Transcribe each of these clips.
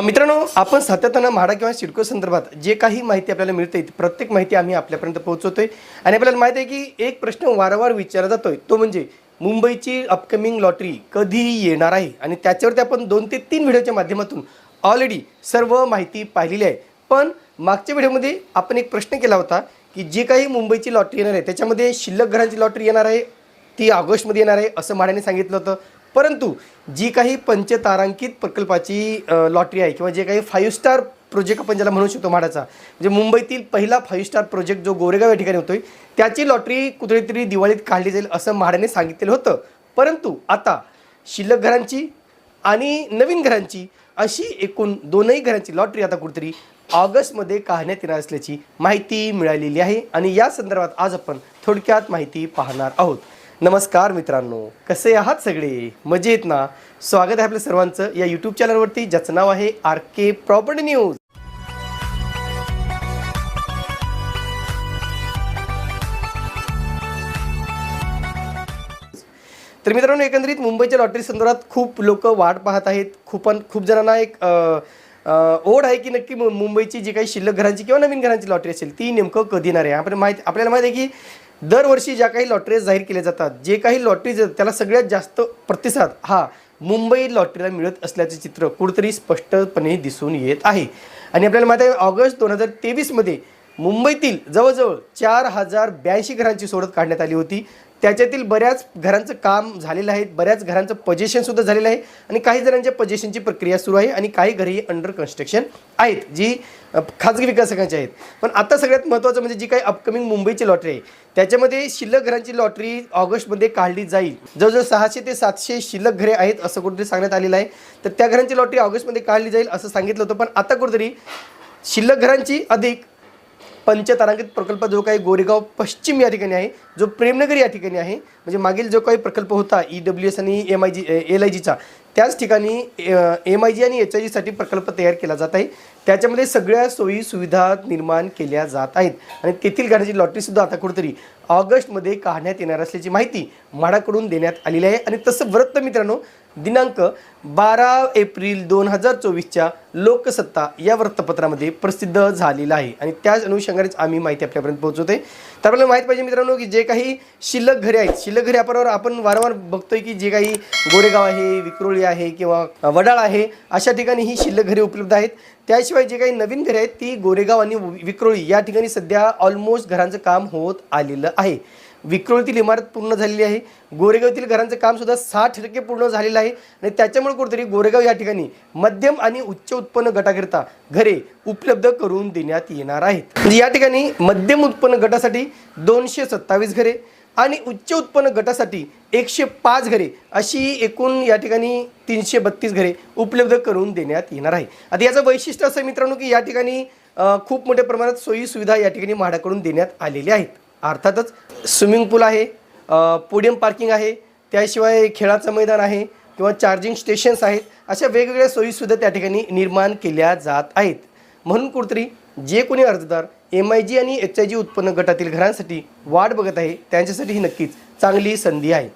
मित्रांनो आपण सातत्यानं म्हाडा किंवा सिडको संदर्भात जे काही माहिती आपल्याला मिळते ती प्रत्येक माहिती आम्ही आपल्यापर्यंत पोहोचवतोय. आणि आपल्याला माहिती आहे की एक प्रश्न वारंवार विचारला जातोय. तो म्हणजे मुंबईची अपकमिंग लॉटरी कधी येणार आहे? आणि त्याच्यावरती आपण दोन ते तीन व्हिडिओच्या माध्यमातून ऑलरेडी सर्व माहिती पाहिलेली आहे. पण मागच्या व्हिडिओमध्ये आपण एक प्रश्न केला होता की जे काही मुंबईची लॉटरी येणार आहे त्याच्यामध्ये शिल्लक घरांची लॉटरी येणार आहे ती ऑगस्टमध्ये येणार आहे असं म्हाड्याने सांगितलं होतं. परंतु जी काही पंचतारांकित प्रकल्पाची लॉटरी आहे किंवा जे काही फाईव्ह स्टार प्रोजेक्ट आपण ज्याला म्हणू शकतो म्हाडाचा म्हणजे मुंबईतील पहिला फाईव्ह स्टार प्रोजेक्ट जो गोरेगाव या ठिकाणी होतोय त्याची लॉटरी कुठेतरी दिवाळीत काढली जाईल असं म्हाडाने सांगितलेलं होतं. परंतु आता शिल्लक घरांची आणि नवीन घरांची अशी एकूण दोनही घरांची लॉटरी आता कुठेतरी ऑगस्टमध्ये काढण्यात येणार असल्याची माहिती मिळालेली आहे. आणि या संदर्भात आज आपण थोडक्यात माहिती पाहणार आहोत. नमस्कार मित्रांनो कसे आहात सगळे? मजेत ना? स्वागत आहे आपल्या सर्वांचं या यूट्यूब चॅनलवरती ज्याचं नाव आहे आर के प्रॉपर्टी न्यूज तर मित्रांनो एकंदरीत मुंबईच्या लॉटरी संदर्भात खूप लोक वाट पाहत आहेत. खूप खूप जणांना एक ओढ आहे की नक्की मुंबईची जी काही शिल्लक घरांची किंवा नवीन घरांची लॉटरी असेल ती नेमकं कधी येणार आहे? आपण माहिती आपल्याला माहिती आहे की दरवर्षी ज्या काही लॉटरीज जाहीर केल्या जातात जे काही लॉटरीज आहेत त्याला सगळ्यात जास्त प्रतिसाद हा मुंबई लॉटरीला मिळत असल्याचे चित्र कुठेतरी स्पष्टपणे दिसून येत आहे. आणि आपल्याला माहिती आहे ऑगस्ट दोन हजार तेवीसमध्ये मुंबईतील जवळजवळ चार हजार ब्याऐंशी घरांची सोडत काढण्यात आली होती. त्याच्यातील बऱ्याच घरांचं काम झालेलं आहे बऱ्याच घरांचं पजेशनसुद्धा झालेलं आहे आणि काही जणांच्या पजेशनची प्रक्रिया सुरू आहे आणि काही घरी अंडर कन्स्ट्रक्शन आहेत जी खाजगी विकासकांची आहेत. पण आता सगळ्यात महत्त्वाचं म्हणजे जी काही अपकमिंग मुंबईची लॉटरी आहे त्याच्यामध्ये शिल्लक घरांची लॉटरी ऑगस्टमध्ये काढली जाईल. जवळजवळ सहाशे ते सातशे शिल्लक घरे आहेत असं कुठेतरी सांगण्यात आलेलं आहे. तर त्या घरांची लॉटरी ऑगस्टमध्ये काढली जाईल असं सांगितलं होतं पण आता कुठेतरी शिल्लक घरांची अधिक पंचतारांकित प्रकल्प जो काही गोरेगाव पश्चिम या ठिकाणी आहे जो प्रेमनगर या ठिकाणी आहे म्हणजे मागील जो काही प्रकल्प होता ई डब्ल्यू एस आणि M I G L I जीचा त्याच ठिकाणी एम आय जी आणि एच आय जीसाठी प्रकल्प तयार केला जात आहे. त्याच्यामध्ये सगळ्या सोयी सुविधा निर्माण केल्या जात आहेत. आणि तेथील घराची लॉटरीसुद्धा आता कुठेतरी ऑगस्टमध्ये काढण्यात येणार असल्याची माहिती म्हाडाकडून देण्यात आलेली आहे. आणि तसं वृत्त मित्रांनो दिनांक बारा एप्रिल दोन हजार चोवीसच्या लोकसत्ता या वृत्तपत्रामध्ये प्रसिद्ध झालेला आहे. आणि त्याच अनुषंगानेच आम्ही माहिती आपल्यापर्यंत पोहोचवते तर आपल्याला माहीत पाहिजे मित्रांनो की जे काही शिल्लक घरे आहेत शिल्लक घरे आपण आपण वारंवार बघतोय की जे काही गोरेगाव आहे विक्रोळी आहे किंवा वडाळ आहे अशा ठिकाणी ही शिल्लक घरे उपलब्ध आहेत. त्याशिवाय जे काही नवीन घरे आहेत ती गोरेगाव आणि विक्रोळी या ठिकाणी सध्या ऑलमोस्ट घरांचं काम होत आलेलं आहे. विक्रोळीतील इमारत पूर्ण झालेली आहे. गोरेगावतील घरांचं कामसुद्धा साठ टक्के पूर्ण झालेलं आहे. आणि त्याच्यामुळे कुठेतरी गोरेगाव या ठिकाणी मध्यम आणि उच्च उत्पन्न गटाकरिता घरे उपलब्ध करून देण्यात येणार आहेत. म्हणजे या ठिकाणी मध्यम उत्पन्न गटासाठी दोनशे सत्तावीस घरे आणि उच्च उत्पन्न गटासाठी एकशे पाच घरे अशी एकूण या ठिकाणी तीनशे बत्तीस घरे उपलब्ध करून देण्यात येणार आहे. आता याचं वैशिष्ट्य असं मित्रांनो की या ठिकाणी खूप मोठ्या प्रमाणात सोयी सुविधा या ठिकाणी म्हाडाकडून देण्यात आलेल्या आहेत. अर्थातच स्विमिंग पूल आहे पोडियम पार्किंग आहे त्याशिवाय खेळाचं मैदान आहे किंवा चार्जिंग स्टेशन्स आहेत अशा वेगवेगळ्या सोयीसुद्धा त्या ठिकाणी निर्माण केल्या जात आहेत. म्हणून कुठतरी जे कोणी अर्जदार एम आय जी आणि एच आय जी उत्पन्न गटातील घरांसाठी वाट बघत आहे त्यांच्यासाठी ही नक्कीच चांगली संधी आहे.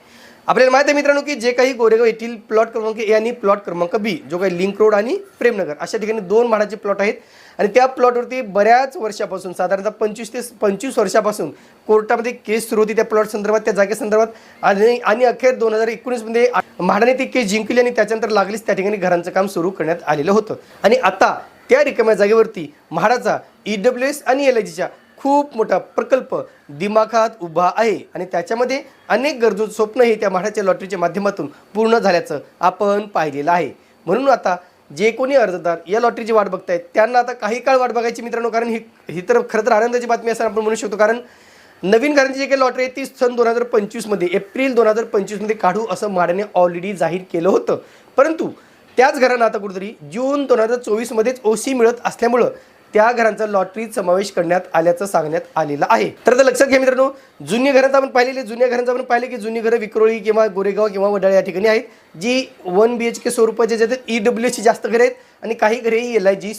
आपल्याला माहिती आहे मित्रांनो की जे काही गोरेगाव येथील प्लॉट क्रमांक ए आणि प्लॉट क्रमांक बी जो काही लिंक रोड आणि प्रेमनगर अशा ठिकाणी दोन म्हाडाचे प्लॉट आहेत. आणि त्या प्लॉटवरती बऱ्याच वर्षापासून साधारणतः पंचवीस ते पंचवीस वर्षापासून कोर्टामध्ये केस सुरू होती त्या प्लॉट संदर्भात त्या जागेसंदर्भात आणि आणि अखेर दोन हजार एकोणीसमध्ये म्हाडाने ती केस जिंकली आणि त्याच्यानंतर लागलीच त्या ठिकाणी घरांचं काम सुरू करण्यात आलेलं होतं. आणि आता त्या रिकाम्या जागेवरती म्हाडाचा ई डब्ल्यू एस आणि एल आय जीच्या खूप मोठा प्रकल्प दिमाखात उभा आहे आणि त्याच्यामध्ये अनेक गरजू स्वप्न हे त्या म्हाडाच्या लॉटरीच्या माध्यमातून पूर्ण झाल्याचं आपण पाहिलेलं आहे. म्हणून आता जे कोणी अर्जदार या लॉटरीची वाट बघतायत त्यांना आता काही काळ वाट बघायची मित्रांनो कारण ही ही तर खरं तर आनंदाची बातमी असं आपण म्हणू शकतो कारण नवीन घरांची जी काही लॉटरी आहे ती सन दोन हजार पंचवीसमध्ये एप्रिल दोन हजार पंचवीसमध्ये काढू असं म्हाडाने ऑलरेडी जाहीर केलं होतं. परंतु त्याच घरांना आता कुठेतरी जून दोन हजार चोवीसमध्येच ओ सी मिळत असल्यामुळं त्या घरांचा लॉटरीत समावेश करण्यात आल्याचं सांगण्यात आलेलं आहे. तर आता लक्षात घ्या मित्रांनो जुन्या घरांचा आपण पाहिलेले जुन्या घरांचा आपण पाहिले की जुनी घरं विक्रोळी किंवा गोरेगाव किंवा वडाळ या ठिकाणी आहेत जी वन बी एच के स्वरूपाचे ज्यात ई डब्ल्यू एसची जास्त घरे आहेत आणि काही घरे एल आय जी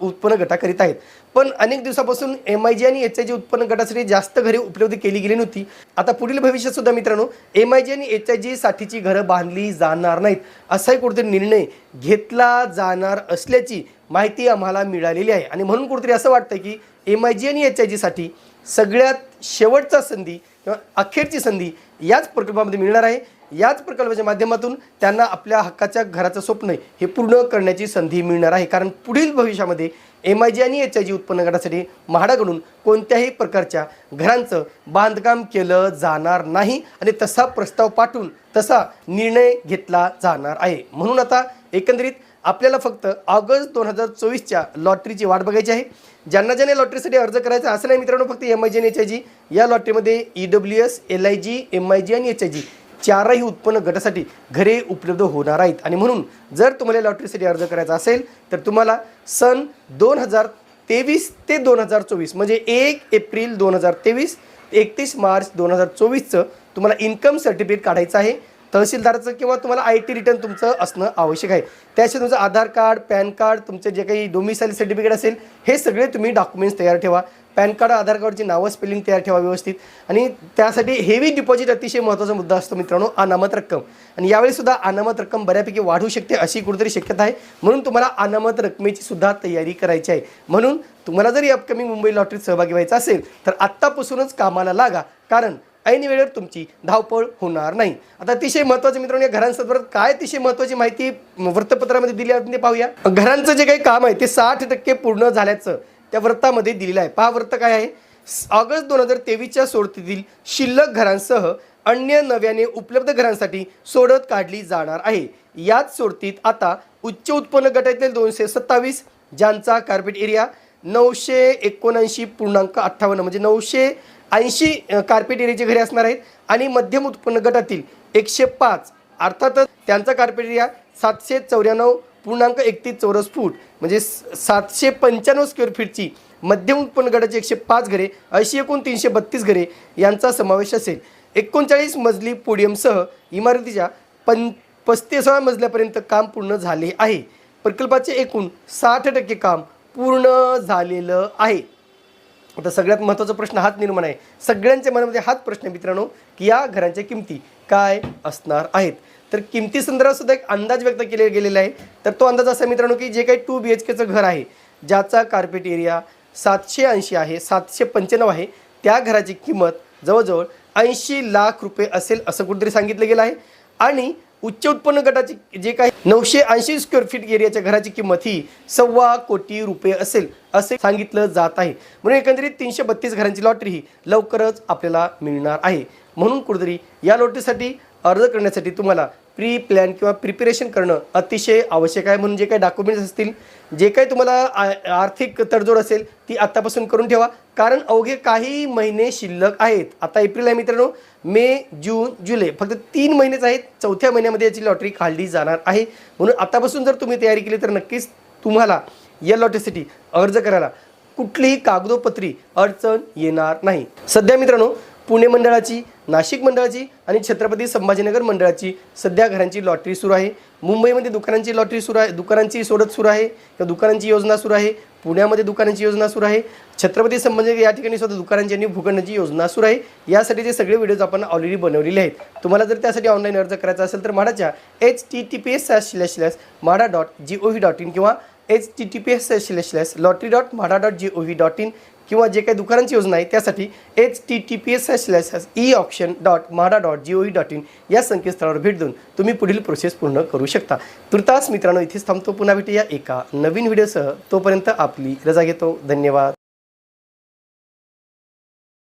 उत्पन्न गटाकरीत आहेत. पण अनेक दिवसापासून एम आय जी आणि एच आय जी उत्पन्न गटासाठी जास्त घरे उपलब्ध केली गेली नव्हती. आता पुढील भविष्यात सुद्धा मित्रांनो एम आय जी आणि एच आय जी साठीची घरं बांधली जाणार नाहीत असाही कुठेतरी निर्णय घेतला जाणार असल्याची माहिती आम्हाला मिळालेली आहे. आणि म्हणून कुठेतरी असं वाटतं की एम आय जी आणि एच आय जीसाठी सगळ्यात शेवटचा संधी किंवा अखेरची संधी याच प्रकल्पामध्ये मिळणार आहे. याच प्रकल्पाच्या माध्यमातून त्यांना आपल्या हक्काच्या घराचं स्वप्न हे पूर्ण करण्याची संधी मिळणार आहे. कारण पुढील भविष्यामध्ये एम आय जी आणि एच आय जी उत्पन्न गटासाठी म्हाडाकडून कोणत्याही प्रकारच्या घरांचं बांधकाम केलं जाणार नाही आणि तसा प्रस्ताव पाठवून तसा निर्णय घेतला जाणार आहे. म्हणून आता एकंदरीत आपल्याला फक्त ऑगस्ट दोन हजार चोवीसच्या लॉटरीची वाट बघायची आहे. ज्यांना ज्यांना लॉटरीसाठी अर्ज करायचा असं नाही मित्रांनो फक्त एम आय जी आणि एच आय जी या लॉटरीमध्ये E W S L I G M I G आणि एच आय जी चारही उत्पन्न गटासाठी घरे उपलब्ध होणार आहेत. आणि म्हणून जर तुम्हाला लॉटरीसाठी अर्ज करायचा असेल तर तुम्हाला सन दोन हजार तेवीस ते दोन हजार चोवीस म्हणजे एक एप्रिल दोन हजार तेवीस एकतीस मार्च दोन हजार चोवीसचं तुम्हाला इन्कम सर्टिफिकेट काढायचं आहे. तहसीलदाराचं किंवा तुम्हाला आय टी रिटर्न तुमचं असणं आवश्यक आहे. त्याशिवाय तुमचं आधार कार्ड पॅन कार्ड तुमचं जे काही डोमिसाईल सर्टिफिकेट असेल हे सगळे तुम्ही डॉक्युमेंट्स तयार ठेवा. पॅन कार्ड आधार कार्डची नावं स्पेलिंग तयार ठेवा व्यवस्थित. आणि त्यासाठी हेवी डिपॉझिट अतिशय महत्त्वाचा मुद्दा असतो मित्रांनो अनामत रक्कम. आणि यावेळीसुद्धा अनामत रक्कम बऱ्यापैकी वाढू शकते अशी कुठेतरी शक्यता आहे. म्हणून तुम्हाला अनामत रकमेची सुद्धा तयारी करायची आहे. म्हणून तुम्हाला जरी अपकमिंग मुंबई लॉटरीत सहभागी व्हायचं असेल तर आत्तापासूनच कामाला लागा. कारण ऐन वेळेवर तुमची धावपळ होणार नाही. आता अतिशय महत्त्वाचं मित्रांनो या घरांसंदर्भात काय अतिशय महत्त्वाची माहिती वृत्तपत्रामध्ये दिली आहे ते पाहूया. घरांचं जे काही काम आहे ते साठ टक्के पूर्ण झाल्याचं त्या वृत्तामध्ये दिलेलं आहे. पहा वृत्त काय आहे? ऑगस्ट दोन हजार तेवीसच्या सोडतीतील शिल्लक घरांसह अन्य नव्याने उपलब्ध घरांसाठी सोडत काढली जाणार आहे. याच सोडतीत आता उच्च उत्पन्न गटातील दोनशे सत्तावीस ज्यांचा कार्पेट एरिया नऊशे एकोणऐंशी पूर्णांक अठ्ठावन्न म्हणजे नऊशे ऐंशी कार्पेट एरियाचे घरे असणार आहेत. आणि मध्यम उत्पन्न गटातील एकशे पाच अर्थातच त्यांचा कार्पेट एरिया सातशे चौऱ्याण्णव पूर्णांक एकतीस चौरस फूट म्हणजे सातशे पंच्याण्णव स्क्वेअर फीटची मध्यम उत्पन्न गटाची एकशे पाच घरे अशी एकूण तीनशे बत्तीस घरे यांचा समावेश असेल. एकोणचाळीस मजली पोडियमसह इमारतीच्या पं पस्तीसाव्या मजल्यापर्यंत काम पूर्ण झाले आहे. प्रकल्पाचे एकूण साठ टक्के काम पूर्ण झालेलं आहे. आता सगळ्यात महत्त्वाचा प्रश्न हाच निर्माण आहे. सगळ्यांच्या मनामध्ये हाच प्रश्न आहे मित्रांनो की या घरांच्या किमती काय असणार आहेत? तर किमती संदर्भात सुद्धा एक अंदाज व्यक्त केले गेलेला आहे. तर तो अंदाज असा आहे मित्रांनो की जे काही टू बी एच केचं घर आहे ज्याचा कार्पेट एरिया सातशे ऐंशी आहे सातशे पंच्याण्णव आहे त्या घराची किंमत जवळजवळ ऐंशी लाख रुपये असेल असं कुठेतरी सांगितलं गेलं आहे. आणि उच्च उत्पन्न गटाची जे काही नऊशे ऐंशी स्क्वेअर फीट एरियाच्या घराची किंमत ही सव्वा कोटी रुपये असेल असे सांगितलं जात आहे. म्हणून एकंदरीत तीनशे बत्तीस घरांची लॉटरी ही लवकरच आपल्याला मिळणार आहे. म्हणून कुठेतरी या लॉटरीसाठी अर्ज करण्यासाठी तुम्हाला प्री प्लॅन किंवा प्रिपरेशन करणं अतिशय आवश्यक आहे म्हणून जे काही डॉक्युमेंट्स असतील जे काही तुम्हाला आ- आर्थिक तडजोड असेल ती आत्तापासून करून ठेवा. कारण अवघे काही महिने शिल्लक आहेत. आता एप्रिल आहे मित्रांनो. मे जून जुलै. फक्त तीन महिनेच आहेत. चौथ्या महिन्यामध्ये याची लॉटरी काढली जाणार आहे. म्हणून आतापासून जर तुम्ही तयारी केली तर नक्कीच तुम्हाला या लॉटरीसाठी अर्ज करायला कुठलीही कागदोपत्री अडचण येणार नाही. सध्या मित्रांनो पुणे मंडळाची नाशिक मंडळाची आणि छत्रपती संभाजीनगर मंडळाची सध्या घरांची लॉटरी सुरू आहे. मुंबईमध्ये दुकानांची लॉटरी सुरू आहे दुकानांची सोडत सुरू आहे किंवा दुकानांची योजना सुरू आहे पुण्यामध्ये दुकानांची योजना सुरू आहे छत्रपती संभाजीनगर या ठिकाणी सुद्धा दुकानांची आणि भूखंडाची योजना सुरू आहे. यासाठीचे सगळे व्हिडिओज आपण ऑलरेडी बनवलेले आहेत. तुम्हाला जर त्यासाठी ऑनलाईन अर्ज करायचा असेल तर म्हाडाच्या H T T P S slash slash MHADA dot G O V dot in किंवा H T T P S slash slash lottery dot MHADA dot G O V dot in किंवा जे काही दुकानांची योजना आहे त्यासाठी H T T P S slash E option dot MHADA dot G O E dot in या संकेतस्थळावर भेट देऊन तुम्ही पुढील प्रोसेस पूर्ण करू शकता. तुर्तास मित्रांनो इथेच थांबतो. पुन्हा भेटूया एका नवीन व्हिडिओसह तोपर्यंत आपली रजा घेतो. धन्यवाद.